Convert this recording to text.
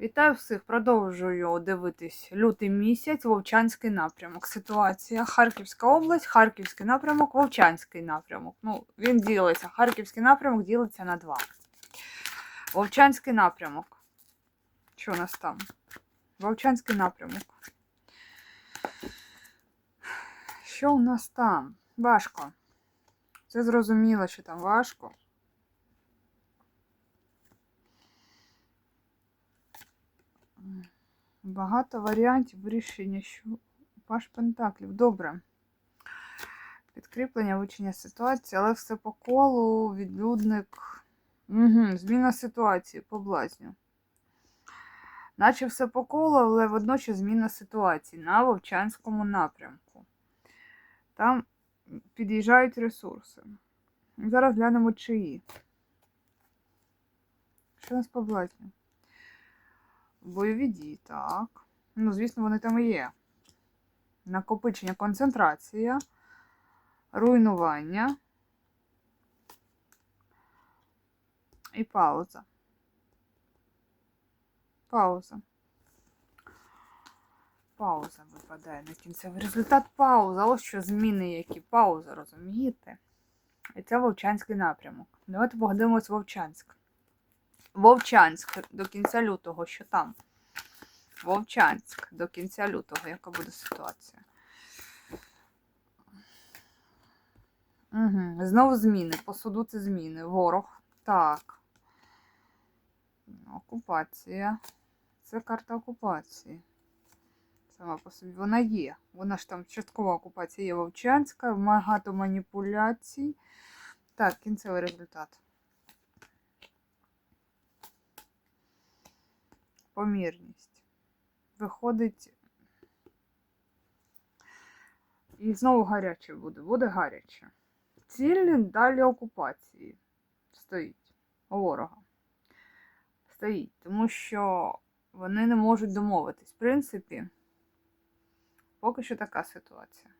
Вітаю всіх. Продовжую дивитись лютий місяць, Вовчанський напрямок. Ситуація. Харківська область, Харківський напрямок, Вовчанський напрямок. Ну, він ділиться. Харківський напрямок ділиться на два. Вовчанський напрямок. Що у нас там? Вовчанський напрямок. Що у нас там? Важко. Це зрозуміло, що там важко. Багато варіантів рішення, що Паш Пентаклів. Добре. Підкріплення, вивчення ситуації, але все по колу, відлюдник. Угу, Зміна ситуації, поблазню. Наче все по колу, але водночас зміна ситуації на Вовчанському напрямку. Там під'їжджають ресурси. Зараз глянемо чиї. Що нас поблазнює? Бойові дії, так. Ну, звісно, вони там і є. Накопичення, концентрація, руйнування і пауза. Пауза. Пауза випадає на кінцевий результат пауза. Ось що зміни, які пауза, розумієте? І це Вовчанський напрямок. Давайте подивимось Вовчанськ. Вовчанськ до кінця лютого, що там? Вовчанськ до кінця лютого, яка буде ситуація? Угу. Знову зміни. По суду це зміни. Ворог. Так. Окупація. Це карта окупації. Сама по собі вона є. Вона ж там часткова окупація є Вовчанська, багато маніпуляцій. Так, кінцевий результат. Помірність. Виходить. І знову гаряче буде. Буде гаряче. Ціль далі окупації стоїть ворога. Стоїть, тому що вони не можуть домовитись. В принципі, поки що така ситуація.